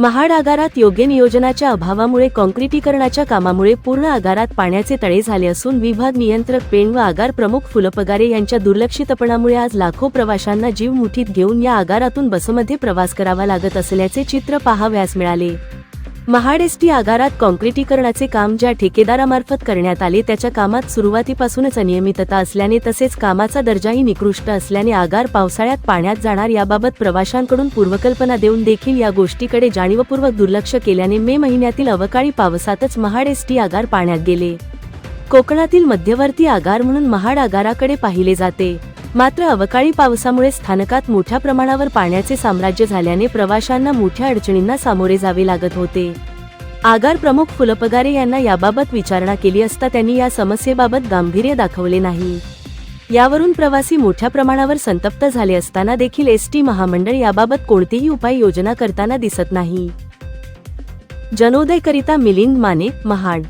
महाड आगारात योग्य नियोजनाच्या अभावामुळे काँक्रीटीकरणाच्या कामामुळे पूर्ण आगारात पाण्याचे तळे झाले असून विभाग नियंत्रक पेण व आगार प्रमुख फुलपगारे यांच्या दुर्लक्षितपणामुळे आज लाखो प्रवाशांना जीव मुठीत घेऊन या आगारातून बसमध्ये प्रवास करावा लागत असल्याचे चित्र पाहाव्यास मिळाले. महाड एसटी आगारात काँक्रिटीकरणाचे काम ज्या ठेकेदारामार्फत करण्यात आले त्याच्या कामात सुरुवातीपासूनच अनियमितता असल्याने तसेच कामाचा दर्जाही निकृष्ट असल्याने आगार पावसाळ्यात पाण्यात जाणार याबाबत प्रवाशांकडून पूर्वकल्पना देऊन देखील या गोष्टीकडे जाणीवपूर्वक दुर्लक्ष केल्याने मे महिन्यातील अवकाळी पावसातच महाड एसटी आगार पाण्यात गेले. कोकणातील मध्यवर्ती आगार म्हणून महाड आगाराकडे पाहिले जाते. मात्र अवकाळी पावसामुळे स्थानकात मोठ्या प्रमाणावर पाण्याचे साम्राज्य झाल्याने प्रवाशांना मोठ्या अडचणींना सामोरे जावे लागत होते. आगार प्रमुख फुलपगारे यांना याबाबत विचारणा केली असता त्यांनी या समस्येबाबत गांभीर्य दाखवले नाही. यावरून प्रवासी मोठ्या प्रमाणावर संतप्त झाले असताना देखील एसटी महामंडळ याबाबत कोणतीही उपाययोजना करताना दिसत नाही. जनोदयकरिता मिलिंद माने महाड.